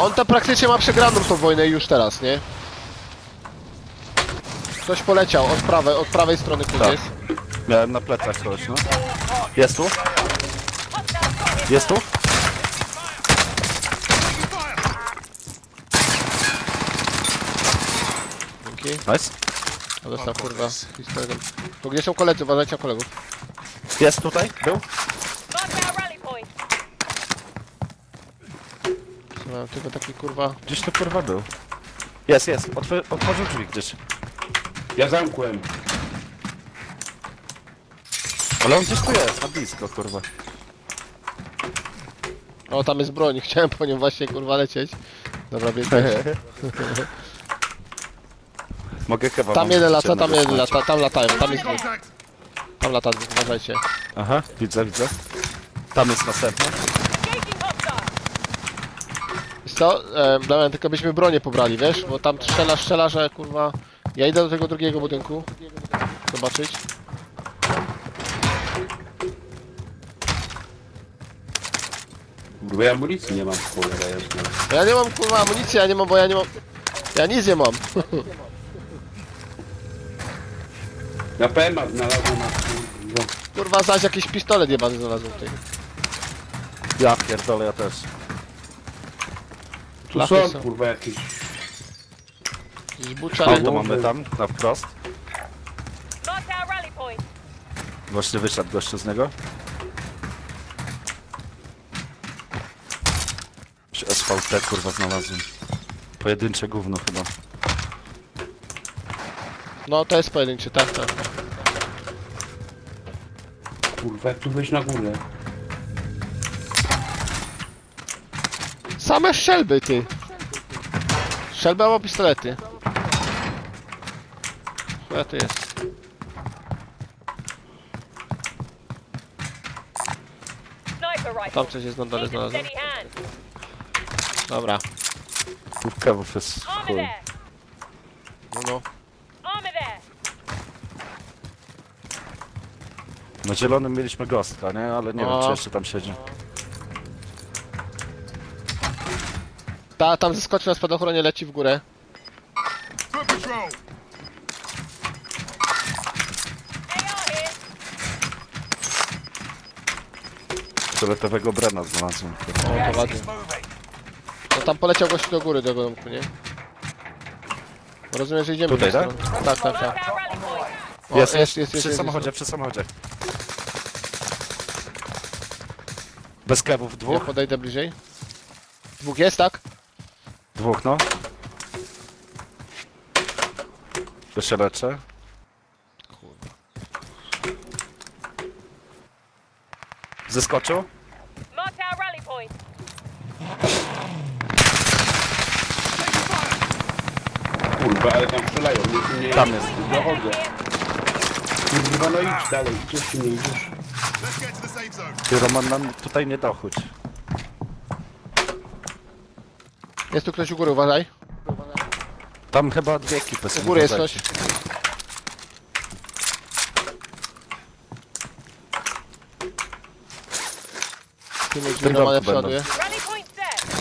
On to praktycznie ma przegraną tą wojnę już teraz, nie? Ktoś poleciał od prawej, od prawej strony ktoś Tak. jest. Miałem na plecach kogoś, no. Jest tu? Jest tu? Dzięki. Nice. A dostał kurwa. To gdzie są koledzy? Uważajcie na kolegów. Jest tutaj? Był? Mark our rally point. Mam tylko taki kurwa... Gdzieś tu kurwa był. Jest, jest. Otw otworzył drzwi gdzieś. Ja zamkłem. Ale on gdzieś tu jest, na blisko kurwa. O, tam jest broń. Chciałem po nią właśnie kurwa lecieć. Dobra, biegnę. Mogę chyba... Tam jeden lata, tam jeden lata, tam latają, tam jest dwóch. Tam lata uważajcie. Aha, widzę, widzę. Tam jest następny. Co, e, Damian, tylko byśmy bronię pobrali, wiesz? Bo tam strzela, strzela, że kurwa... Ja idę do tego drugiego budynku. Zobaczyć. Bo ja amunicji nie mam, cholera jasna. Ja nie mam kurwa amunicji, ja nie mam, bo ja nie mam... Ja nic nie mam. Na PMA znalazłem na kurwa. Kurwa, zaś jakiś pistolet jebany znalazłem tutaj. Ja pierdolę, ja też. Tu są są. kurwa jakieś... Buczar. Auto mamy tam, na wprost. Mark our rally point. Właśnie wyszedł gościu z niego. SVT kurwa znalazłem. Pojedyncze gówno chyba. No, to jest pojedynczy, tak, tak. Kurwa, jak tu wejść na górę? Same strzelby, ty. Strzelby albo pistolety. Co tu jest? Tam coś jest na dole znalazłem. Dobra. Kewów jest Armor chuj. No, no. Na zielonym mieliśmy gostka, nie? Ale nie O. wiem czy jeszcze tam siedzi. Ta, tam zeskoczył na spadochronie, leci w górę. Fioletowego Brena znalazłem. O, to ładnie. No tam poleciał gościu do góry tego domku, nie? Rozumiem, że idziemy Tutaj, w tak? stronę. Tak, tak, tak. O, Jest, jest, jest, jest, przy jest, samochodzie, przy samochodzie. Bez kewów Ja dwóch? podejdę bliżej. Dwóch jest, tak? Dwóch, no. To się leczę. Zeskoczył? Mark our rally point. Kurwa, ale tam strzelają. Nie, nie, Tam jest. Dochodzę. Kurwa, no idź dalej. Gdzieś ty nie idziesz? Ty Roman nam tutaj nie dochódź. Jest tu ktoś u góry, uważaj. Tam chyba dwie ekipy są. U góry jest uważajcie. ktoś. Pilnuj drzwi, Tym Roman, ja domku będą. przeładuję. Rally point set.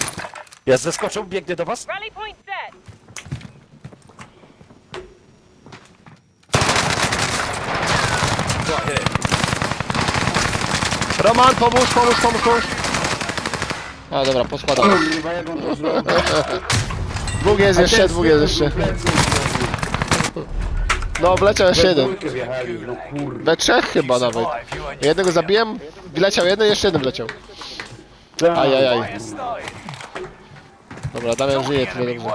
Jest, zeskoczył, biegnie do was. Rally point set. Roman, pomóż, pomóż, pomóż, pomóż. A dobra, poskładam. Kurwa, jak on to zrobił? Dwóch jest jeszcze, dwóch jest jeszcze. No, wleciał jeszcze jeden. dwójkę wjechali, no kurwa. We trzech chyba nawet. Jednego zabiłem, wleciał jeden, jeszcze jeden wleciał. Ajajaj. Dobra, Damian żyje tyle dobrze.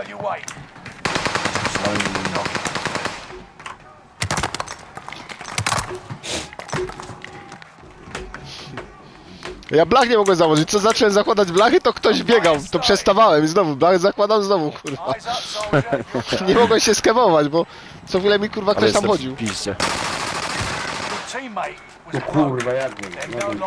Ja blach nie mogłem założyć. Co zacząłem zakładać blachy, to ktoś biegał. To przestawałem i znowu blachy zakładam znowu, kurwa. Nie mogłem się skemować, bo co chwilę mi kurwa ktoś tam chodził. piździe. No kurwa, jak no on to.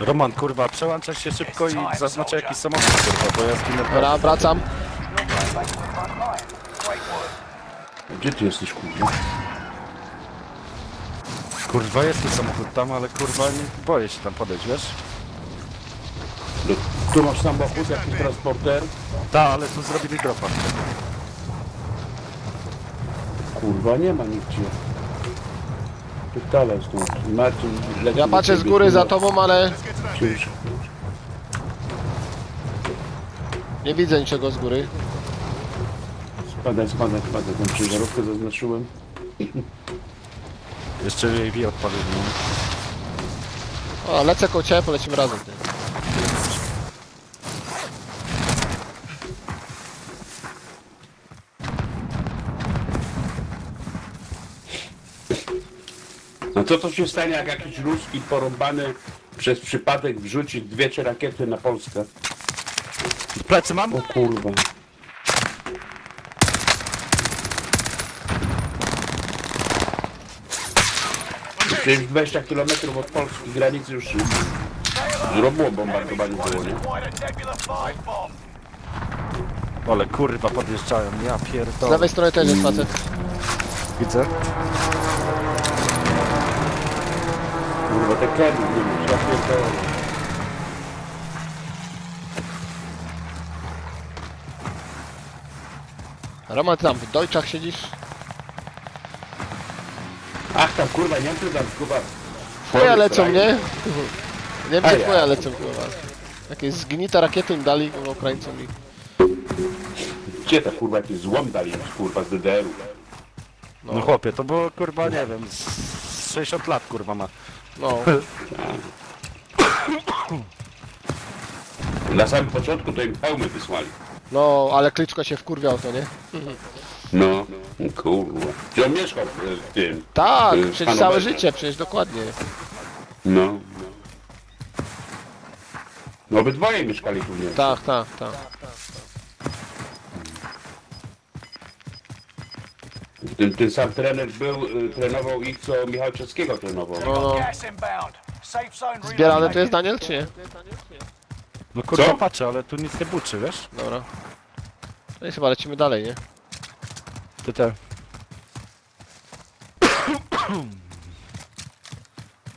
Roman, kurwa, przełączaj się szybko i zaznaczaj jakiś samochód, kurwa, bo ja zginę. Dobra, wracam. Gdzie ty jesteś, kurwa? Kurwa, jest ten samochód tam, ale kurwa, nie boję się tam podejść, wiesz? Tu masz samochód, jakiś transporter. Tak, ale tu zrobili dropa. Kurwa, nie ma nigdzie. Pytale stąd. Marcin leci Ja do patrzę z ciebie, góry za tobą, ale nie widzę niczego z góry. Spadaj, spadaj, spadaj. Tą ciężarówkę zaznaczyłem. Jeszcze UAV odpalił. no. O, lecę koło ciebie, polecimy razem. Ty. No co to się stanie, jak jakiś ruski porąbany przez przypadek wrzuci dwie, trzy rakiety na Polskę? Plecy mam? O kurwa. Przecież 20 km od polskiej granicy już zrobiło bombardowanie było, nie? Ale kurwa, podjeżdżają, ja Z pierdolę. lewej strony też jest facet. Widzę. Kurwa, te kedy, nie wiem, ja pierdolę. Roman, ty tam w Deutschach siedzisz? Ach, tam kurwa, Niemcy tam kurwa. Twoja lecą, nie? Nie A wiem, ja. twoja lecą, kurwa. Jakieś zgnite rakiety im dali, kurwa, Ukraińcom i... Gdzie ta kurwa, jakiś złom dali już, kurwa z DDR-u. No chłopie, to było kurwa, nie wiem, z z 60 lat kurwa ma. No, Na samym początku to im hełmy wysłali. no, ale Klyczko się wkurwiał, to nie? No, kurwa. On mieszkał w w tym? Tak, Y, przecież całe życie, przecież dokładnie. No. No obydwoje mieszkali tu, nie? Tak, tak, tak. Ten, ten sam trener był, y, trenował ich, co Michał Czeskiego trenował. No, no. Gas inbound. Safe zone Zbierane tu jest. Daniel, czy nie? No kurwa, Co? patrzę, ale tu nic nie buczy, wiesz? Dobra. No i chyba lecimy dalej, nie? Ty te.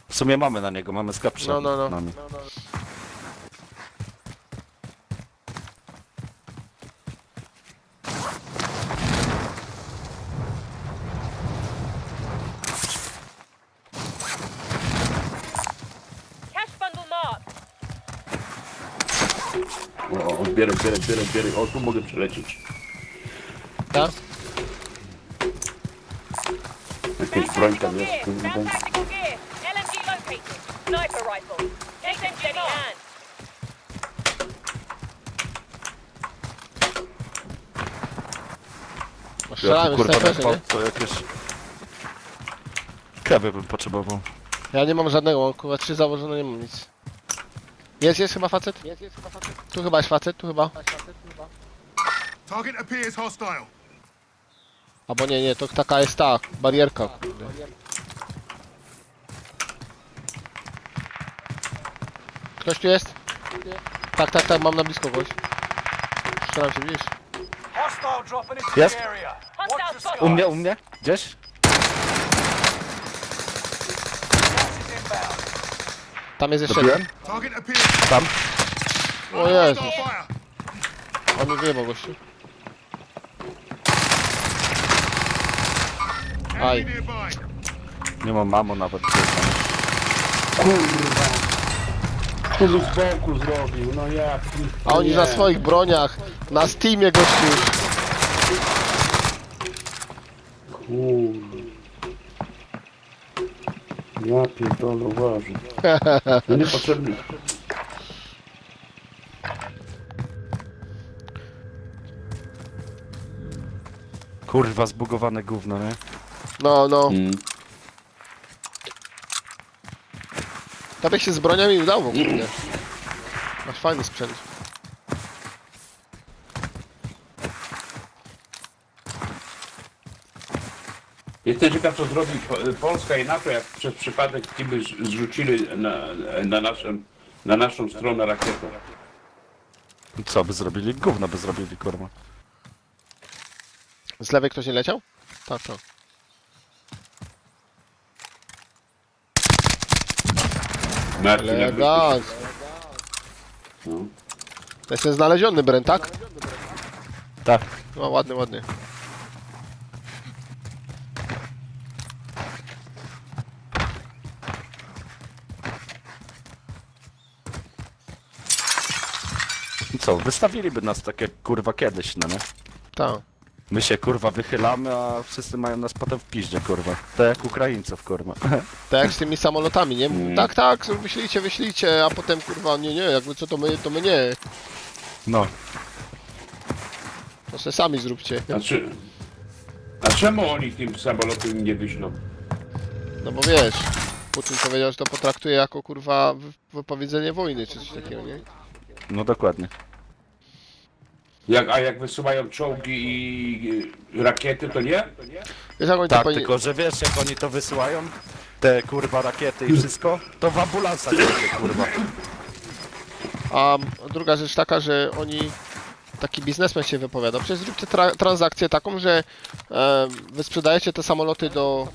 W sumie mamy na niego, mamy sklep przed No, no, no. nami. Cash bundle marked. O, o, zbieraj, zbieraj, zbieraj. O, tu mogę przelecieć. Tak? Ja tu kurwa na snajperze, nie? pod, to jakieś... Bym potrzebował. Ja nie mam żadnego, mam kurwa trzy założone, nie mam nic. Jest, jest chyba facet? Jest, jest chyba facet. Tu chyba jest facet, tu chyba. Target appears hostile. Albo nie, nie, to taka jest ta, barierka. kurde. Ktoś tu jest? Tak, tak, tak, mam na blisko kogoś. Strzelam się, widzisz? Hostile dropping into Yes. the area. Hostile Watch the spotted. U skies. mnie, u mnie? Gdzieś? Gas is inbound. Tam jest jeszcze jeden. Dobiłem? Target appears. Tam. O Jezus, Hostile fire. on mi wyjebał gościu. Aj. Nie mam mamo nawet. Kurwa. Tu z boku zrobił, no ja... A oni nie. na swoich broniach, na Steamie gościu. Kurwa. Ja pierdolę, uważaj. No niepotrzebny. Kurwa, zbugowane gówno, nie? No, no. Mm. Się z broniami udało, kurde. Masz fajny sprzęt. Jestem ciekaw, co zrobi Po- Polska i NATO, jak przez przypadek ci by z- zrzucili na, na, naszą, na naszą stronę rakietę. Co by zrobili? Gówno by zrobili, kurwa. Z lewej ktoś nie leciał? Tak, tak. Marcin, jak Elegancko. No. To jest ten znaleziony Brent, tak? Tak. No ładny, ładny. Co, wystawiliby nas tak jak kurwa kiedyś, no nie? Tak. My się kurwa wychylamy, a wszyscy mają nas potem w piździe, kurwa. Tak jak Ukraińców, kurwa. Tak jak z tymi samolotami, nie? Mm. tak, tak, wyślijcie, wyślijcie, a potem kurwa, nie, nie, jakby co to my, to my nie. No. To se sami zróbcie. A, czy, a czemu oni tym samolotem nie wyślą? No bo wiesz, Putin powiedział, że to potraktuje jako kurwa wy- wypowiedzenie wojny czy coś takiego, nie? No dokładnie. Jak, a jak wysyłają czołgi i rakiety, to nie? Wiesz jak oni to Tak, powinni... tylko że wiesz jak oni to wysyłają? Te kurwa rakiety i wszystko? To w ambulansach jedzie, kurwa. A druga rzecz taka, że oni... Taki biznesmen się wypowiada. Przecież zróbcie tra transakcję taką, że e, wy sprzedajecie te samoloty do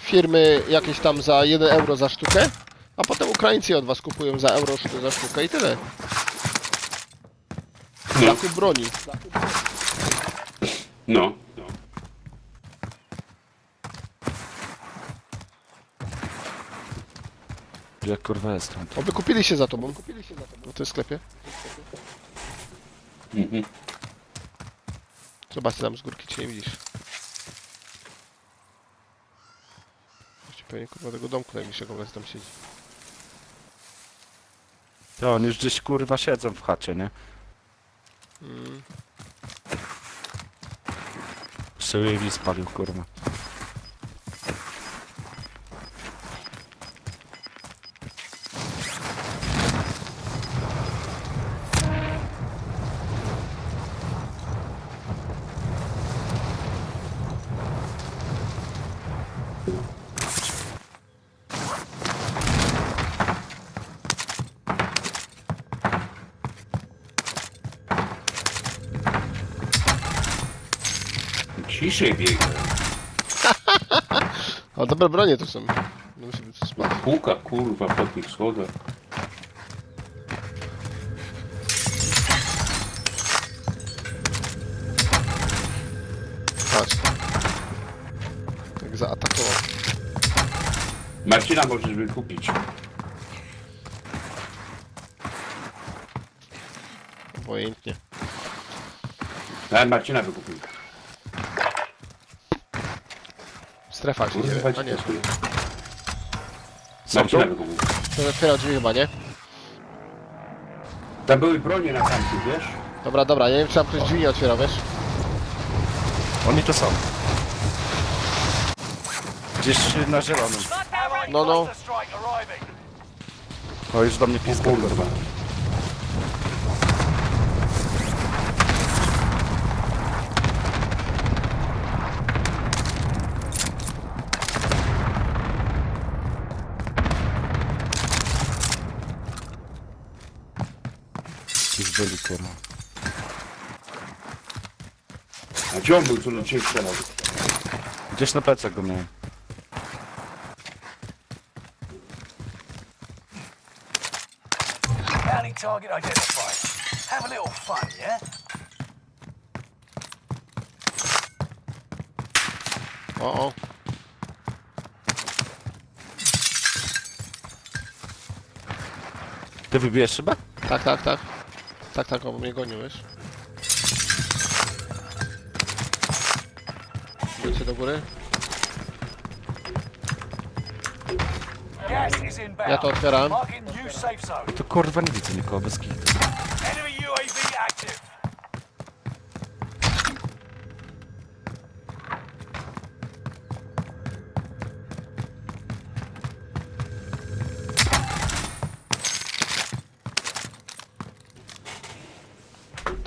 firmy jakieś tam za 1 euro za sztukę, a potem Ukraińcy od was kupują za euro sztu- za sztukę i tyle. No. Zakup broni. No. no. Jak kurwa jest tam? Oby kupili się za tobą. W tym sklepie. Mhm. Zobaczcie tam z górki, czy nie widzisz. Jeszcze pewnie kurwa tego domku najbliższego w tam siedzi. To oni już gdzieś kurwa siedzą w chacie, nie? Mm. Szyły spalił, kurwa. Biega. A dobre bronie to są. No musi być. Puka, kurwa, po tych schodach. Patrz. Jak zaatakował. Marcina możesz wykupić. Obojętnie. Ale Marcina wykupił. Strefa się dzieje. A nie, ci- Są tu? To otwiera drzwi chyba, nie? Tam były bronie na tamtym, wiesz? Dobra, dobra, nie wiem czy tam ktoś drzwi nie otwiera, wiesz? Oni tu są. Gdzieś na zielonym. No, no. O, już do mnie piska, kurwa. Kurwa. A gdzie on był, do ciebie strzelał? Gdzieś na plecach go miałem. Bounty target identified. Have a little fun, yeah? O, o. Ty wybijesz szybę? Tak, tak, tak. Tak, tak, on mnie gonił, wiesz? Do góry. Ja to otwieram. To kurwa nie widzę nikogo bez kitu. Enemy UAV active.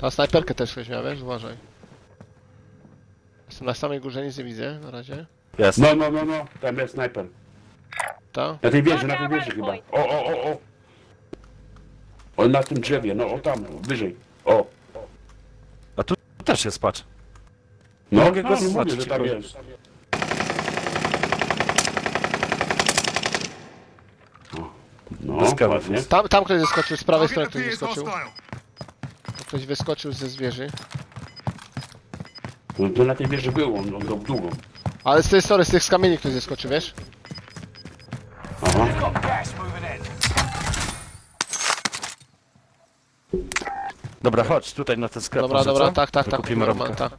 Ta snajperkę też weźmie, wiesz? Uważaj. Jestem na samej górze, nic nie widzę na razie. Jest. No, no, no, no, tam jest snajper. Ta? Na tej wieży, na tej wieży chyba. O, o, o, o. On na tym drzewie, no, o tam, wyżej. O. A tu też jest, patrz. No, Mogę go no, mówię, zaznaczyć, że tam tylko- jest. O, No, Bez ładnie. Tam, tam ktoś zeskoczył, z prawej strony ktoś zeskoczył. hostile. Ktoś wyskoczył ze zwierzy. No, to na tej wieży było, on on go długo. Ale z tej strony, z tych z kamieni ktoś zeskoczył, wiesz? Aha. We've got gas moving in. Dobra, chodź tutaj na ten sklep. Dobra, może, dobra, co? tak, tak, To tak. Kupimy Roman, rąbkę. tak.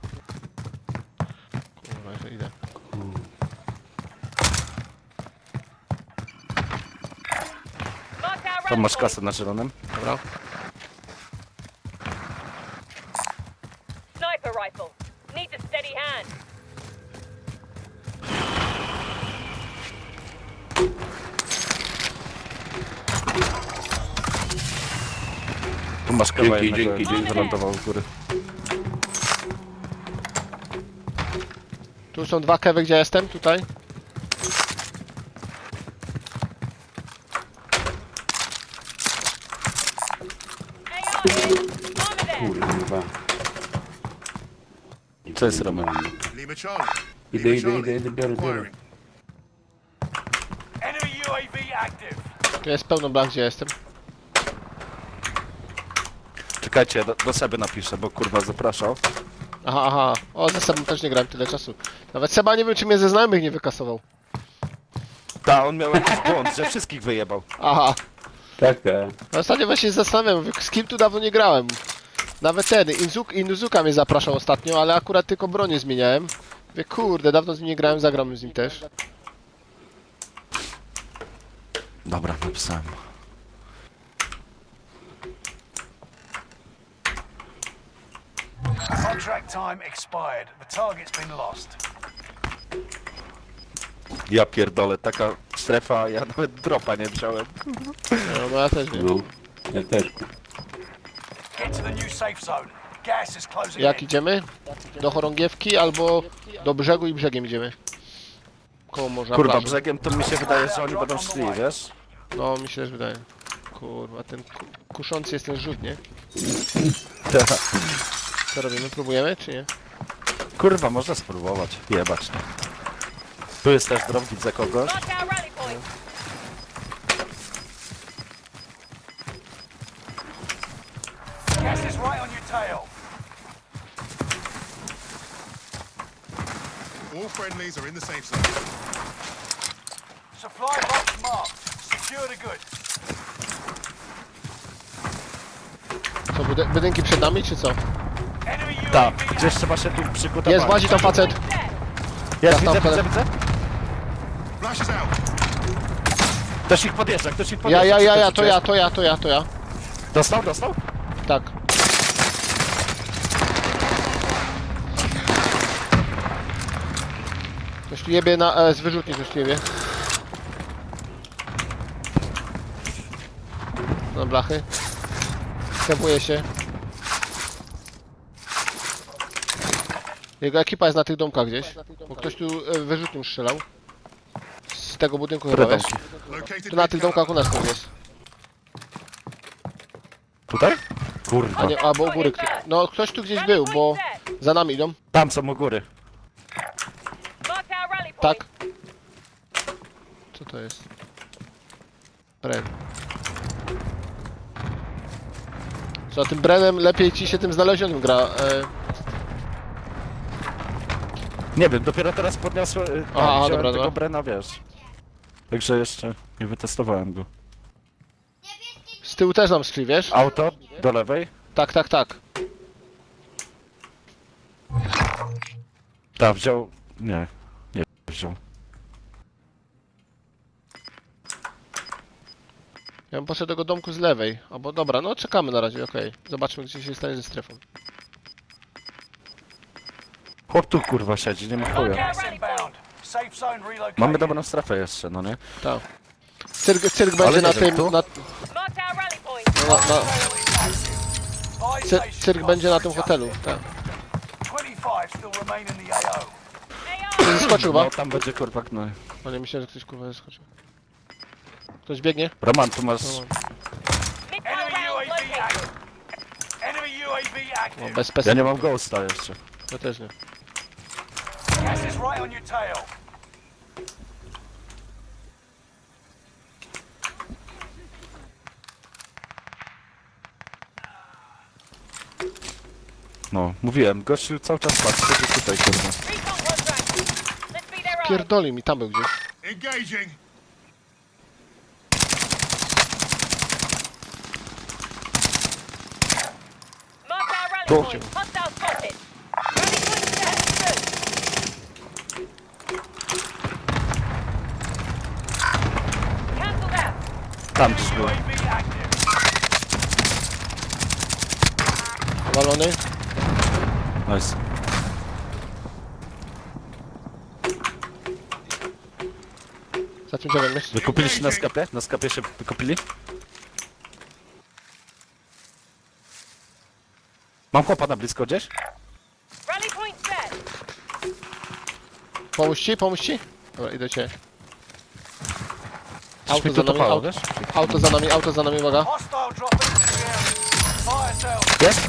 Kurwa, że idę. Mark our Tam masz kasę na zielonym. Dobra. Dzięki, jednego, dzięki, dzięki. wylądował u góry. Tu są dwa kewy, gdzie jestem, tutaj. Kurwa. Co jest Roman? Lima Charlie. Idę, idę, idę, idę, biorę, biorę. Acquiring. Enemy UAV active. Tu jest pełno blank, gdzie jestem. Czekajcie, do, do Seby napiszę, bo kurwa zapraszał. Aha, aha. O, ze sobą też nie grałem tyle czasu. Nawet Seba nie wiem, czy mnie ze znajomych nie wykasował. Ta, on miał jakiś błąd, że wszystkich wyjebał. Aha. Tak, tak. No Ostatnio właśnie się zastanawiam, mówię, z kim tu dawno nie grałem. Nawet ten, Inzuk, Inuzuka mnie zapraszał ostatnio, ale akurat tylko bronię zmieniałem. Mówię, kurde, dawno z nim nie grałem, zagram z nim też. Dobra, napisałem. Contract time expired. The target's been lost. Ja pierdolę, taka strefa, ja nawet dropa nie wziąłem. No, no ja też nie. No, ja też. Get to the new safe zone. Gas is closing Jak in. idziemy? Do chorągiewki albo do brzegu i brzegiem idziemy. Koło morza, Kurwa, plaży. brzegiem to mi się wydaje, że oni będą szli, wiesz? No, mi się też wydaje. Kurwa, ten ku kuszący jest ten rzut, nie? Co robimy? Próbujemy, czy nie? Kurwa, można spróbować. Jebać. to. Tu jest też drop, widzę kogoś. Mark our rally point. Gas is right on your tail. All friendlies are in the safe zone. Supply box marked. Secure the goods. Co, budy budynki przed nami, czy co? Active. gdzieś trzeba się tu przygotować. Jest, łazi tam facet. Jest, tam widzę, widzę, wkładam. widzę. Is out. Ktoś ich podjeżdża, ktoś ich Ja, podjeżdża. ja, ja, ja, to ja, to ja, to ja, to ja. Dostał, dostał? Tak. Ktoś tu jebie na, e, z wyrzutni, ktoś tu jebie. Na blachy. Skapuje się. Jego ekipa jest na tych domkach gdzieś. Bo ktoś tu e, wyrzutnią strzelał. Z tego budynku Które chyba, wiesz? domki? Tu na tych domkach u nas tu jest. Tutaj? Kurwa. A nie, albo u góry. kto- No ktoś tu gdzieś był, bo za nami idą. Tam są u góry. Tak. Co to jest? Bren. Co, tym Brenem lepiej ci się tym znalezionym gra. E, Nie wiem, dopiero teraz podniosłem. e, Aha, wziąłem dobra, tego dobra. Brena, wiesz. Także jeszcze nie wytestowałem go. z tyłu też nam skrzyi, wiesz? Auto do lewej. Tak, tak, tak. Tak, wziął. Nie, nie wziął. Ja bym poszedł do tego domku z lewej. Albo dobra, no czekamy na razie, okej. Zobaczmy, gdzie się stanie ze strefą. Chłop tu kurwa siedzi, nie ma chuja. Gas inbound. Safe zone relocated. Mamy dobrą strefę jeszcze, no nie? Tak. Cyrk, cyrk będzie nie na wiem, tym. tu? Na, Mark our rally point. na, na, cyrk będzie na tym hotelu. Tak. 25 still remain in the AO. AR. Zeskoczył chyba. No tam będzie kurwa no. O nie, myślałem, że ktoś kurwa zeskoczył. Ktoś biegnie? Roman, tu masz. No, Mid-power Enemy round UAV located. active. Enemy UAV no active. bez pesy. Ja nie mam ghosta jeszcze. Ja też nie. Gas is right on your tail. No, mówiłem, gościu cały czas patrzy, że tutaj kurwa. Pierdoli mi, tam był gdzieś. Engaging. Go. Tam gdzieś był. Powalony. Nice. Za czym działem myśl? Wykupili się na sklepie? Na sklepie się wykupili? Mam chłopa na blisko gdzieś? Rally point set. Pomóż ci, pomóż ci? Dobra, idę cię. Auto mi za nami, auto, wiesz? auto za nami, auto za nami, uwaga. Hostile dropping into the area. Fire sale. Jest?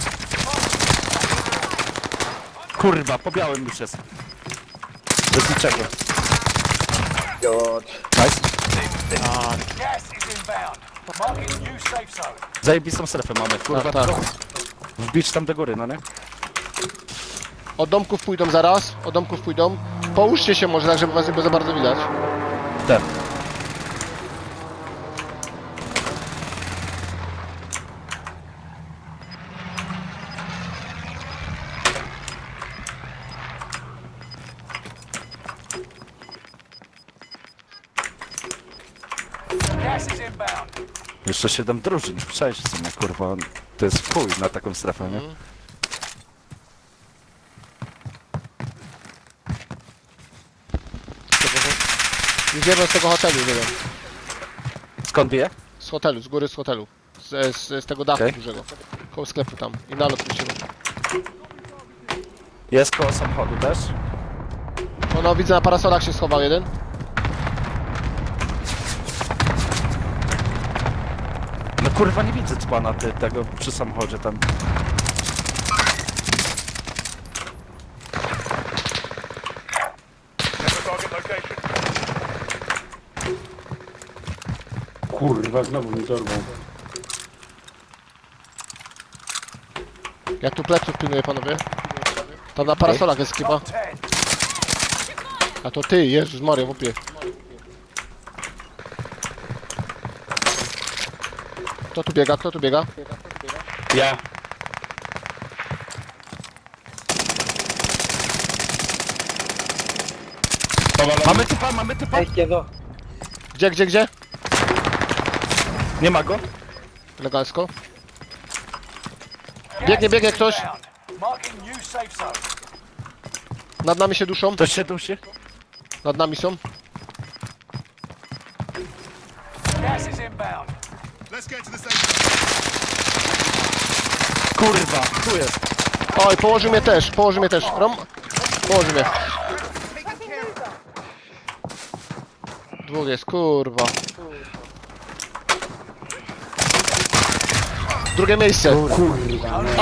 Kurwa, po białym już jest. Bez niczego. Nice. Gas is inbound. Marking new safe zone. Zajebistą strefę mamy, kurwa. Tak, tak. tylko Wbić tam do góry, no nie? Od domków pójdą zaraz, od domków pójdą. Połóżcie się może tak, żeby was nie było za bardzo widać. Ten. Gas is inbound. Jeszcze 7 drużyn, sześć w sumie, kurwa. To jest w chuj na taką strefę, nie? Już jeden z tego hotelu, nie wiem. Skąd bije? Z hotelu, z góry z hotelu. Z, z, z tego dachu Okej. dużego. Koło sklepu tam. I nalot musimy. Jest koło samochodu też. O no, widzę na parasolach się schował jeden. Kurwa, nie widzę dzbana ty, tego przy samochodzie tam. Kurwa, znowu mi dorwą. Ja tu pleców pilnuję, panowie. Tam na parasolach jest chyba. A to ty, Jezus Maria, wopie. Kto tu biega? Kto tu biega? Ja. Powalony. Mamy typa, mamy typa! Gdzie, gdzie, gdzie? Nie ma go? Elegancko. Biegnie, biegnie ktoś. Inbound. Marking new safe zone. Nad nami się duszą. Ktoś się dusi? Nad nami są. Kurwa, tu jest. Oj, położy mnie też, położy mnie też. Rom... Położy mnie. Dwóch jest, kurwa. Drugie miejsce.